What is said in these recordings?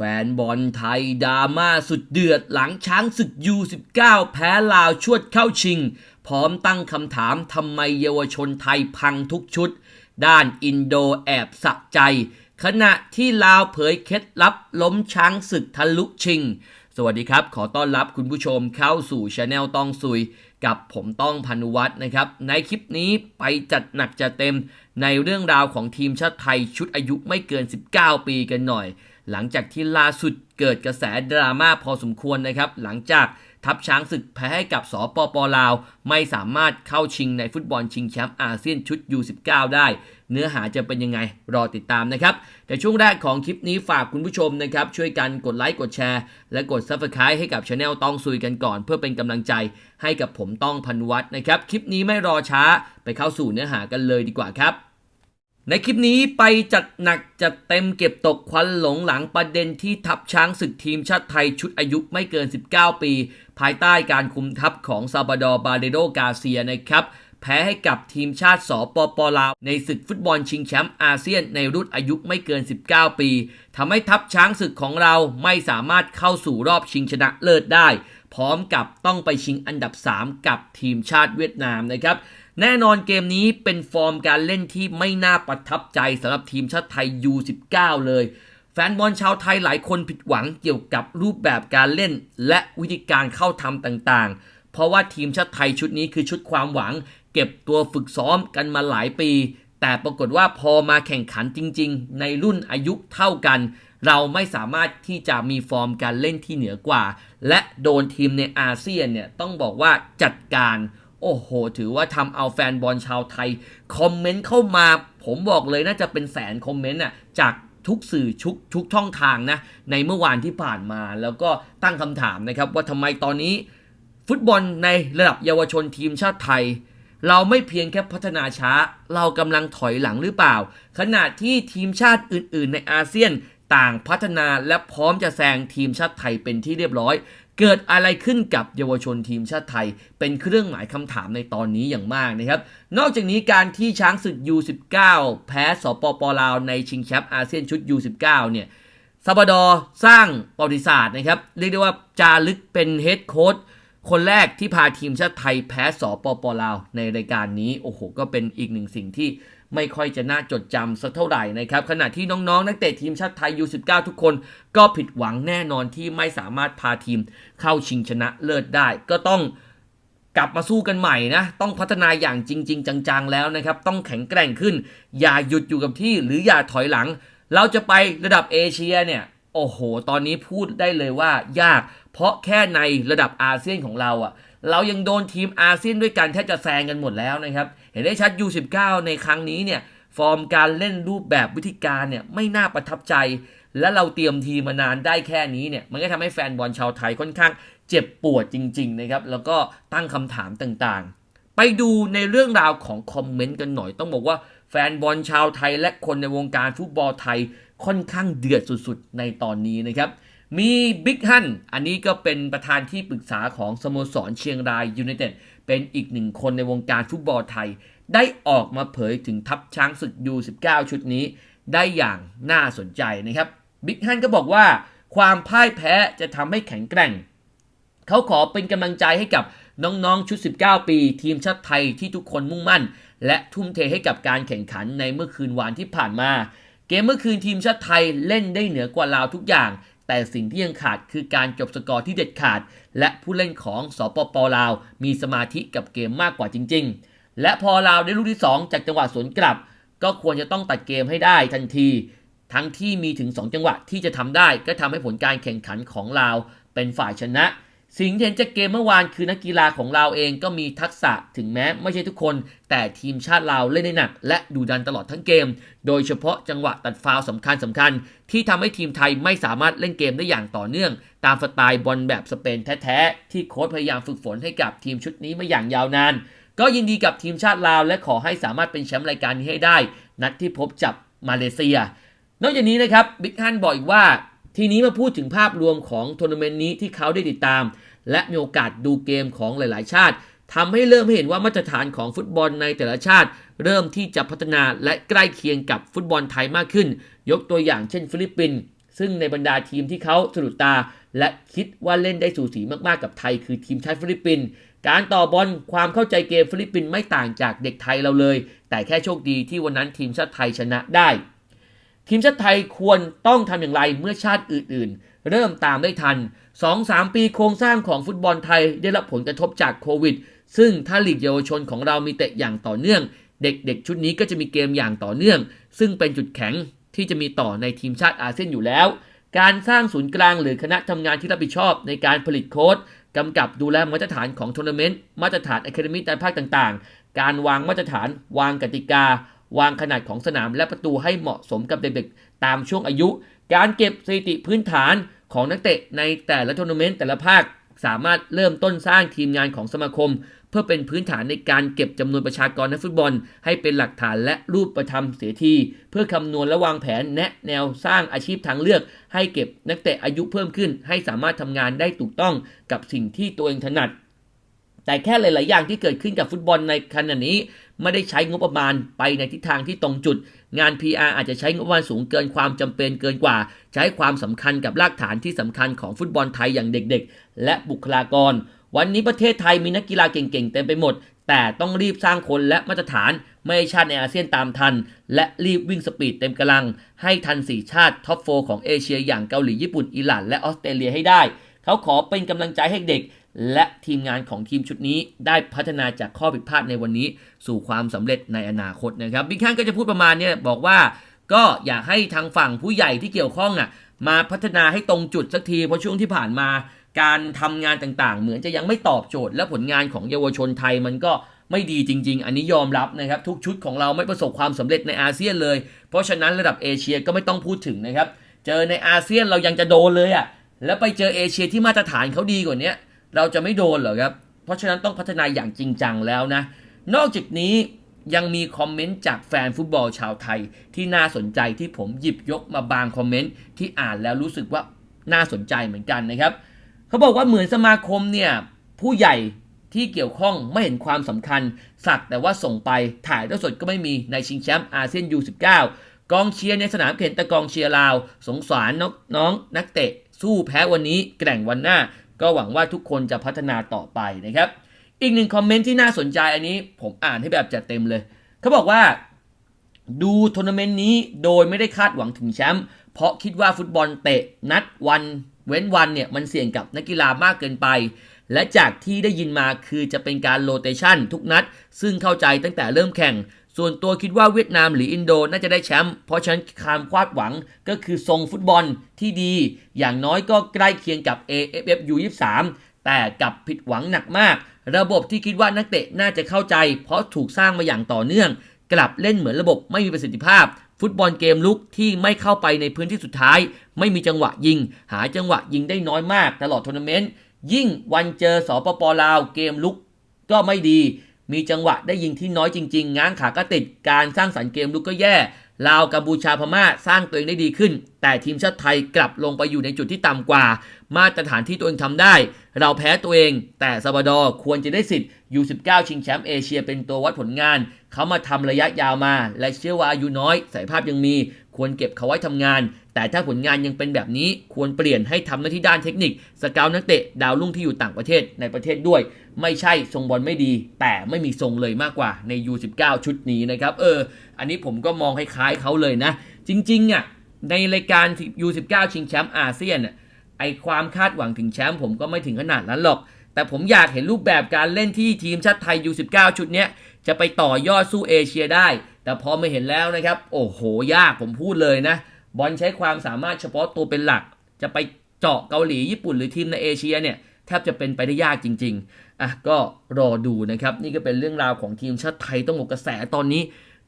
แฟนบอลไทยดราม่าสุดเดือดหลังช้างศึก U19 แพ้ลาวชวดเข้าชิง พร้อมตั้งคำถามทำไมเยาวชนไทยพังทุกชุด ด้านอินโดแอบสะใจ ขณะที่ลาวเผยเคล็ดลับล้มช้างศึกทะลุชิง สวัสดีครับ ขอต้อนรับคุณผู้ชมเข้าสู่ช anel ต้องซุย กับผมต้องพานุวัฒน์นะครับ ในคลิปนี้ไปจัดหนักจัดเต็มในเรื่องราวของทีมชาติไทยชุดอายุไม่เกิน 19 ปีกันหน่อย หลังจากที่ล่าสุดเกิดกระแสดราม่าพอสมควรนะครับ หลังจากทัพช้างศึกแพ้ให้กับสปปลาว ไม่สามารถเข้าชิงในฟุตบอลชิงแชมป์อาเซียนชุด U19 ได้ เนื้อหาจะเป็นยังไงรอติดตามนะครับ แต่ช่วงแรกของคลิปนี้ฝากคุณผู้ชมนะครับ ช่วยกันกดไลค์กดแชร์ และกด Subscribe ให้กับช anel ต้องซุยกันก่อน เพื่อเป็นกำลังใจให้กับผมต้องพันวัฒน์นะครับคลิปนี้ไม่รอช้าไปเข้าสู่เนื้อหากันเลยดีกว่าครับ ในคลิปนี้ไปจัดหนักจัดเต็มเก็บตกควันหลงหลังประเด็นที่ทัพช้างศึกทีมชาติไทยชุดอายุไม่เกิน 19 ปี ภายใต้การคุมทัพของซาบาดอร์บาเดโดกาเซียนะครับ แพ้ให้กับทีมชาติสปปลาวในศึกฟุตบอลชิงแชมป์อาเซียนในรุ่นอายุไม่เกิน 19 ปีทำให้ทัพช้างศึกของเราไม่สามารถเข้าสู่รอบชิงชนะเลิศได้ พร้อมกับต้องไปชิงอันดับ 3 กับทีมชาติเวียดนามนะครับ แน่นอนเกมนี้เป็นฟอร์มการเล่นที่ไม่น่าประทับใจสำหรับทีมชาติไทย U19 เลย แฟนบอลชาวไทยหลายคนผิดหวังเกี่ยวกับรูปแบบการเล่น และวิธีการเข้าทำต่างๆ เพราะว่าทีมชาติไทยชุดนี้คือชุดความหวัง เก็บตัวฝึกซ้อมกันมาหลายปี แต่ปรากฏว่าพอมาแข่งขันจริง ๆ ในรุ่นอายุเท่ากัน เราไม่สามารถที่จะมีฟอร์มการเล่นที่เหนือกว่า และโดนทีมในอาเซียนเนี่ยต้องบอกว่าจัดการ โอ้โห ถือว่าทำเอาแฟนบอลชาวไทย คอมเมนต์เข้ามา ผมบอกเลยน่าจะเป็นแสนคอมเมนต์อะจากทุกสื่อชุกทุกช่องทางนะ ในเมื่อวานที่ผ่านมา แล้วก็ตั้งคำถามนะครับ ว่าทำไมตอนนี้ ฟุตบอลในระดับเยาวชนทีมชาติไทย เราไม่เพียงแค่พัฒนาช้า เรากำลังถอยหลังหรือเปล่า ขณะที่ทีมชาติอื่น ๆ ในอาเซียนต่างพัฒนาและพร้อมจะแซงทีมชาติไทยเป็นที่เรียบร้อย เกิดอะไรขึ้นกับเยาวชนทีมชาติไทย เป็นเครื่องหมายคำถามในตอนนี้อย่างมากนะครับ นอกจากนี้การที่ช้างศึก U19 แพ้สปปลาวในชิงแชมป์อาเซียนชุด U19 เนี่ยซาบดอสร้างประวัติศาสตร์นะครับ เรียกได้ว่าจารึกเป็นเฮดโค้ชคนแรกที่พาทีมชาติไทยแพ้สปปลาวในรายการนี้ โอ้โห ก็เป็นอีกหนึ่งสิ่งที่ ไม่ค่อยจะน่าจดจำสักเท่าไหร่นะครับขณะที่น้องๆ นักเตะทีมชาติไทย U19 ทุกคน ก็ผิดหวังแน่นอนที่ไม่สามารถพาทีมเข้าชิงชนะเลิศได้ ก็ต้องกลับมาสู้กันใหม่นะ ต้องพัฒนาอย่างจริง ๆ จังๆแล้วนะครับ ต้องแข็งแกร่งขึ้น อย่าหยุดอยู่กับที่ หรืออย่าถอยหลัง เราจะไประดับเอเชียเนี่ยโอ้โห ตอนนี้พูดได้เลยว่ายาก เพราะแค่ในระดับอาเซียนของเราอะ่ะ เรายังโดนทีมอาเซียนด้วยกันแทบจะแซงกันหมดแล้วนะครับ ห็นได้ชัด U19 ในครั้งนี้เนี่ยฟอร์มการเล่นรูปแบบวิธีการเนี่ยไม่น่าประทับใจ และเราเตรียมทีมมานานได้แค่นี้เนี่ยมันก็ทำให้แฟนบอลชาวไทยค่อนข้างเจ็บปวดจริงๆนะครับแล้วก็ตั้งคำถามต่างๆ ไปดูในเรื่องราวของคอมเมนต์กันหน่อย ต้องบอกว่าแฟนบอลชาวไทยและคนในวงการฟุตบอลไทยค่อนข้างเดือดสุดๆ ในตอนนี้นะครับ มีบิ๊กฮันอันนี้ก็เป็นประธานที่ปรึกษาของสโมสรเชียงรายยูไนเต็ดเป็นอีกหนึ่งคนในวงการฟุตบอลไทย ได้ออกมาเผยถึงทัพช้างศึก U19 ชุดนี้ ได้อย่างน่าสนใจนะครับบิ๊กฮันก็บอกว่า ความพ่ายแพ้จะทำให้แข็งแกร่ง เขาขอเป็นกำลังใจให้กับน้องๆชุด 19 ปี ทีมชาติไทยที่ทุกคนมุ่งมั่น และทุ่มเทให้กับการแข่งขันในเมื่อคืนวานที่ผ่านมา เกมเมื่อคืนทีมชาติไทยเล่นได้เหนือกว่าลาวทุกอย่าง แต่สิ่งที่ยังขาดคือการจบสกอร์ที่เด็ดขาด และผู้เล่นของสปปลาว มีสมาธิกับเกมมากกว่าจริง ๆ และพอลาวได้ลูกที่ 2 จากจังหวะสวนกลับ ก็ควรจะต้องตัดเกมให้ได้ทันที ทั้งที่มีถึง 2 จังหวะที่จะทำได้ ก็ทำให้ผลการแข่งขันของลาวเป็นฝ่ายชนะ สิ่งที่เห็นจากเกมเมื่อวานคือนักกีฬาของเราเองก็มีทักษะถึงแม้ไม่ใช่ทุกคน แต่ทีมชาติเราเล่นได้หนัก และดูดันตลอดทั้งเกม โดยเฉพาะจังหวะตัดฟาวสำคัญสำคัญ ที่ทำให้ทีมไทยไม่สามารถเล่นเกมได้อย่างต่อเนื่อง ตามสไตล์บอลแบบสเปนแท้ๆ ที่โค้ชพยายามฝึกฝนให้กับทีมชุดนี้มาอย่างยาวนาน ก็ยินดีกับทีมชาติลาว และขอให้สามารถเป็นแชมป์รายการนี้ให้ได้ นัดที่พบจับมาเลเซีย นอกจากนี้นะครับบิ๊กฮันบอกอีกว่า ทีนี้มาพูดถึงภาพรวมของทัวร์นาเมนต์นี้ที่เขาได้ติดตาม และมีโอกาสดูเกมของหลาย ๆ ชาติทำให้เริ่มเห็นว่ามาตรฐานของฟุตบอลในแต่ละชาติ เริ่มที่จะพัฒนาและใกล้เคียงกับฟุตบอลไทยมากขึ้น ยกตัวอย่างเช่นฟิลิปปินส์ซึ่งในบรรดาทีมที่เขาสะดุดตา และคิดว่าเล่นได้สูสีมาก ๆ กับไทย คือทีมชาติฟิลิปปินส์การต่อบอลความเข้าใจเกมฟิลิปปินส์ไม่ต่างจากเด็กไทยเราเลย แต่แค่โชคดีที่วันนั้นทีมชาติไทยชนะได้ ทีมชาติไทยควรต้องทำอย่างไรเมื่อชาติอื่นๆ เริ่มตามได้ทัน 2-3 ปีโครงสร้างของฟุตบอลไทยได้รับผลกระทบจากโควิด ซึ่งถ้าลีกเยาวชนของเรามีเตะอย่างต่อเนื่อง เด็กๆ ชุดนี้ก็จะมีเกมอย่างต่อเนื่อง ซึ่งเป็นจุดแข็งที่จะมีต่อในทีมชาติอาเซียนอยู่แล้ว การสร้างศูนย์กลางหรือคณะทำงานที่รับผิดชอบในการผลิตโค้ดกำกับดูแลมาตรฐานของทัวร์นาเมนต์มาตรฐานอะคาเดมี่ในภาคต่างๆ การวางมาตรฐาน วางกติกา วางขนาดของสนามและประตูให้เหมาะสมกับเด็กๆ ตามช่วงอายุ การเก็บสถิติพื้นฐานของนักเตะในแต่ละทัวร์นาเมนต์แต่ละภาค สามารถเริ่มต้นสร้างทีมงานของสมาคม เพื่อเป็นพื้นฐานในการเก็บจำนวนประชากรนักฟุตบอล ให้เป็นหลักฐานและรูปประทำเสียที เพื่อคำนวณและวางแผนแนะแนวสร้างอาชีพทางเลือก ให้เก็บนักเตะอายุเพิ่มขึ้น ให้สามารถทำงานได้ถูกต้องกับสิ่งที่ตัวเองถนัดแต่แค่หลาย ๆ อย่างที่เกิดขึ้นกับฟุตบอลในขณะนี้ ไม่ได้ใช้งบประมาณไปในทิศทางที่ตรงจุด งาน PR อาจจะใช้งบประมาณสูงเกินความจำเป็นเกินกว่า ใช้ความสำคัญกับรากฐานที่สำคัญของฟุตบอลไทยอย่างเด็กๆ และบุคลากร วันนี้ประเทศไทยมีนักกีฬาเก่งๆเต็มไปหมด แต่ต้องรีบสร้างคนและมาตรฐานไม่ให้ชาติในอาเซียนตามทัน และรีบวิ่งสปีดเต็มกำลัง ให้ทันสี่ชาติท็อปโฟของเอเชียอย่างเกาหลีญี่ปุ่นอิหร่านและออสเตรเลียให้ได้ เขาขอเป็นกำลังใจให้เด็ก และทีมงานของทีมชุดนี้ได้พัฒนาจากข้อผิดพลาดในวันนี้ สู่ความสำเร็จในอนาคตนะครับบิ๊กแคนก็จะพูดประมาณนี้บอกว่า ก็อยากให้ทางฝั่งผู้ใหญ่ที่เกี่ยวข้องอะมาพัฒนาให้ตรงจุดสักทีเพราะช่วงที่ผ่านมา การทำงานต่างๆ เหมือนจะยังไม่ตอบโจทย์ และผลงานของเยาวชนไทยมันก็ไม่ดีจริง ๆ อันนี้ยอมรับนะครับ ทุกชุดของเราไม่ประสบความสำเร็จในอาเซียนเลย เพราะฉะนั้นระดับเอเชียก็ไม่ต้องพูดถึงนะครับ เจอในอาเซียนเรายังจะโดนเลยอะแล้วไปเจอเอเชียที่มาตรฐานเขาดีกว่านี้ เราจะไม่โดนเหรอครับ เพราะฉะนั้นต้องพัฒนาอย่างจริงจังแล้วนะ นอกจากนี้ยังมีคอมเมนต์จากแฟนฟุตบอลชาวไทย ที่น่าสนใจที่ผมหยิบยกมาบางคอมเมนต์ที่อ่านแล้วรู้สึกว่าน่าสนใจเหมือนกันนะครับ เขาบอกว่าเหมือนสมาคมเนี่ยผู้ใหญ่ที่เกี่ยวข้องไม่เห็นความสำคัญ สักแต่ว่าส่งไปถ่ายทอดสดก็ไม่มีในชิงแชมป์อาเซียนยู19กองเชียร์ในสนามเห็นต่กองเชียร์ลาว สงสารน้องน้องนักเตะ สู้แพ้วันนี้แกร่งวันหน้า ก็หวังว่าทุกคนจะพัฒนาต่อไปนะครับ อีกหนึ่งคอมเมนต์ที่น่าสนใจอันนี้ ผมอ่านให้แบบจัดเต็มเลย เขาบอกว่า ดูทัวร์นาเมนต์นี้โดยไม่ได้คาดหวังถึงแชมป์เพราะคิดว่าฟุตบอลเตะนัดวันเว้นวันเนี่ยมันเสี่ยงกับนักกีฬามากเกินไป และจากที่ได้ยินมาคือจะเป็นการโรเตชันทุกนัด ซึ่งเข้าใจตั้งแต่เริ่มแข่ง ส่วนตัวคิดว่าเวียดนามหรืออินโดน่าจะได้แชมป์เพราะฉะนั้นความคาดหวังก็คือทรงฟุตบอลที่ดี อย่างน้อยก็ใกล้เคียงกับ AFF U23 แต่กับผิดหวังหนักมาก ระบบที่คิดว่านักเตะน่าจะเข้าใจ เพราะถูกสร้างมาอย่างต่อเนื่อง กลับเล่นเหมือนระบบไม่มีประสิทธิภาพ ฟุตบอลเกมลุกที่ไม่เข้าไปในพื้นที่สุดท้าย ไม่มีจังหวะยิง หาจังหวะยิงได้น้อยมากตลอดทัวร์นาเมนต์ยิ่งวันเจอสปปลาวเกมลุกก็ไม่ดี มีจังหวะได้ยิงที่น้อยจริง ๆ ง้างขาก็ติดการสร้างสรรค์เกมลุกก็แย่ลาวกัมพูชาพม่าสร้างตัวเองได้ดีขึ้น แต่ทีมชาติไทยกลับลงไปอยู่ในจุดที่ต่ำกว่า มาตรฐานที่ตัวเองทำได้ เราแพ้ตัวเอง แต่ซาบดอร์ควรจะได้สิทธิ์ U19 ชิงแชมป์เอเชียเป็นตัววัดผลงาน เขามาทำระยะยาวมา และเชื่อว่าอายุน้อยสายภาพยังมี ควรเก็บเขาไว้ทำงาน แต่ถ้าผลงานยังเป็นแบบนี้ควรเปลี่ยนให้ทำหน้าที่ด้านเทคนิคสเกลนักเตะดาวรุ่งที่อยู่ต่างประเทศในประเทศด้วย ไม่ใช่ทรงบอลไม่ดี แต่ไม่มีทรงเลยมากกว่าใน U19 ชุดนี้นะครับ เออ อันนี้ผมก็มองคล้ายๆเขาเลยนะ จริงๆอะในรายการ U19 ชิงแชมป์อาเซียนไอความคาดหวังถึงแชมป์ผมก็ไม่ถึงขนาดนั้นหรอก แต่ผมอยากเห็นรูปแบบการเล่นที่ทีมชาติไทย U19 ชุดนี้จะไปต่อยอดสู้เอเชียได้ แต่พอไม่เห็นแล้วนะครับ โอ้โหยากผมพูดเลยนะ บอลใช้ความสามารถเฉพาะตัวเป็นหลัก จะไปเจาะเกาหลีญี่ปุ่นหรือทีมในเอเชียเนี่ยแทบจะเป็นไปได้ยากจริง ๆ อะก็รอดูนะครับ นี่ก็เป็นเรื่องราวของทีมชาติไทยต้องบอกกระแสตอนนี้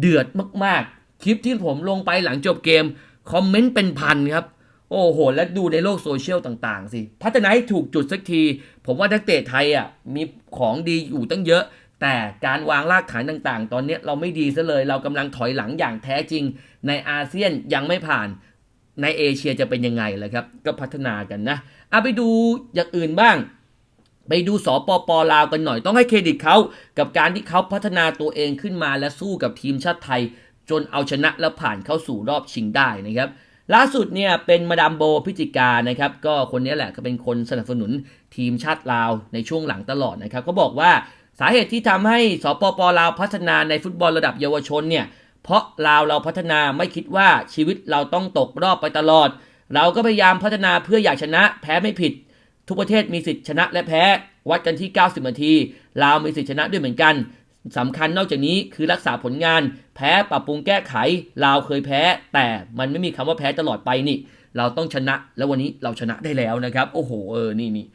เดือดมากๆ คลิปที่ผมลงไปหลังจบเกม คอมเมนต์เป็นพันครับ โอ้โห และดูในโลกโซเชียลต่าง ๆ สิ พัฒนาให้ถูกจุดสักที ผมว่านักเตะไทยอะมีของดีอยู่ตั้งเยอะ แต่การวางรากฐานต่างๆ ตอนนี้เราไม่ดีซะเลย เรากำลังถอยหลังอย่างแท้จริง ในอาเซียนยังไม่ผ่าน ในเอเชียจะเป็นยังไงล่ะครับ ก็พัฒนากันนะเอาไปดูอย่างอื่นบ้าง ไปดูสปปลาวกันหน่อยต้องให้เครดิตเขากับการที่เขาพัฒนาตัวเองขึ้นมาและสู้กับทีมชาติไทย จนเอาชนะและผ่านเข้าสู่รอบชิงได้นะครับล่าสุดเนี่ยเป็นมาดามโบพิจิกานะครับก็คนนี้แหละก็เป็นคนสนับสนุนทีมชาติลาวในช่วงหลังตลอดนะครับก็บอกว่า สาเหตุที่ทำให้สปปลาวพัฒนาในฟุตบอลระดับเยาวชนเนี่ย เพราะลาวเราพัฒนาไม่คิดว่าชีวิตเราต้องตกรอบไปตลอด เราก็พยายามพัฒนาเพื่ออยากชนะแพ้ไม่ผิด ทุกประเทศมีสิทธิ์ชนะและแพ้วัดกันที่ 90 นาทีลาวมีสิทธิ์ชนะด้วยเหมือนกันสำคัญนอกจากนี้คือรักษาผลงาน แพ้ปรับปรุงแก้ไข ลาวเคยแพ้ แต่มันไม่มีคำว่าแพ้ตลอดไปนี่ เราต้องชนะ แล้ววันนี้เราชนะได้แล้วนะครับ โอ้โห เออ นี่นี่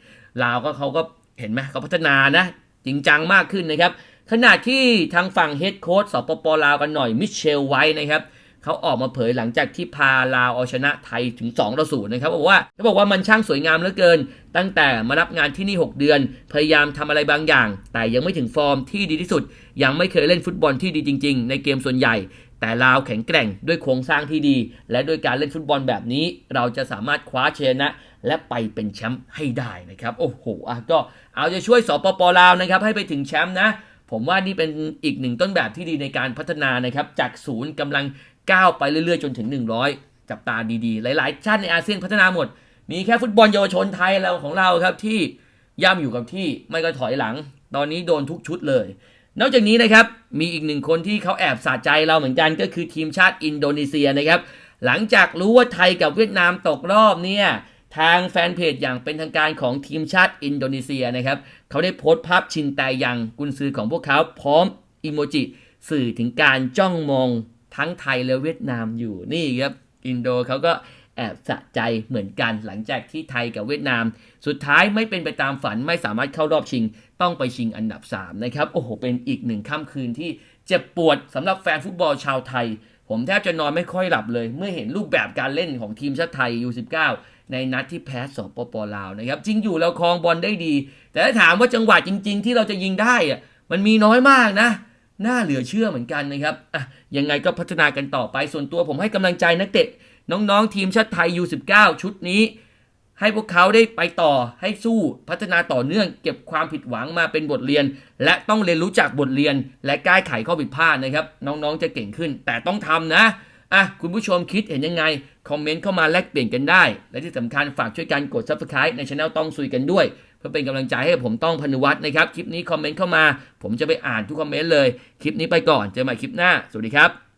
ลาวก็เขาก็เห็นไหมเขาพัฒนานะ จริงจังมากขึ้นนะครับขณะที่ทางฝั่งเฮดโค้ชสปปลาวกันหน่อยมิเชลไว้นะครับเขาออกมาเผยหลังจากที่พาลาวเอาชนะไทยถึง2ต่อ0นย์นะครับบอกว่าเขาบอกว่ามันช่างสวยงามเหลือเกิน ตั้งแต่มารับงานที่นี่ 6 เดือน พยายามทำอะไรบางอย่าง แต่ยังไม่ถึงฟอร์มที่ดีที่สุด ยังไม่เคยเล่นฟุตบอลที่ดีจริง ๆ ในเกมส่วนใหญ่ แต่ลาวแข็งแกร่งด้วยโครงสร้างที่ดี และด้วยการเล่นฟุตบอลแบบนี้ เราจะสามารถคว้าชนะ และไปเป็นแชมป์ให้ได้นะครับ โอ้โหอะก็เอาจะช่วยสปปลาวนะครับ ให้ไปถึงแชมป์นะ ผมว่านี่เป็นอีกหนึ่งต้นแบบที่ดีในการพัฒนานะครับ จากศูนย์กำลังก้าวไปเรื่อยๆ จนถึง 100 จับตาดีๆ หลายๆชาติในอาเซียนพัฒนาหมด มีแค่ฟุตบอลเยาวชนไทยเราของเราครับที่ย่ำอยู่กับที่ไม่ก็ถอยหลัง ตอนนี้โดนทุกชุดเลย นอกจากนี้นะครับมีอีกหนึ่งคนที่เขาแอบสะใจเราเหมือนกันก็คือทีมชาติอินโดนีเซียนะครับ หลังจากรู้ว่าไทยกับเวียดนามตกรอบเนี่ย ทางแฟนเพจอย่างเป็นทางการของทีมชาติอินโดนีเซียนะครับ เขาได้โพสต์ภาพชินแตยังกุนซือของพวกเขาพร้อมอิโมจิสื่อถึงการจ้องมองทั้งไทยและเวียดนามอยู่นี่ครับอินโดเขาก็แอบสะใจเหมือนกันหลังจากที่ไทยกับเวียดนาม สุดท้ายไม่เป็นไปตามฝันไม่สามารถเข้ารอบชิง ต้องไปชิงอันดับ 3 นะครับ โอ้โห เป็นอีกหนึ่งค่ำคืนที่เจ็บปวดสำหรับแฟนฟุตบอลชาวไทย ผมแทบจะนอนไม่ค่อยหลับเลย เมื่อเห็นรูปแบบการเล่นของทีมชาติไทย U19 ในนัดที่แพ้สปปลาวนะครับจริงอยู่เราครองบอลได้ดี แต่ถ้าถามว่าจังหวะจริง ๆ ที่เราจะยิงได้อะมันมีน้อยมากนะน่าเหลือเชื่อเหมือนกันนะครับอะยังไงก็พัฒนากันต่อไปส่วนตัวผมให้กำลังใจนักเตะน้องๆ ทีมชาติไทย U19 ชุดนี้ ให้พวกเขาได้ไปต่อให้สู้พัฒนาต่อเนื่อง เก็บความผิดหวังมาเป็นบทเรียน และต้องเรียนรู้จากบทเรียน และแก้ไขข้อผิดพลาดนะครับ น้องๆจะเก่งขึ้น แต่ต้องทำนะอะคุณผู้ชมคิดเห็นยังไง คอมเมนต์เข้ามาแลกเปลี่ยนกันได้ และที่สำคัญฝากช่วยกันกด Subscribe ในช anel ต้องซุยกันด้วย เพื่อเป็นกำลังใจให้ผมต้องพนุวัฒน์นะครับ คลิปนี้คอมเมนต์เข้ามา ผมจะไปอ่านทุกคอมเมนต์เลย คลิปนี้ไปก่อน เจอกันใหม่คลิปหน้า สวัสดีครับ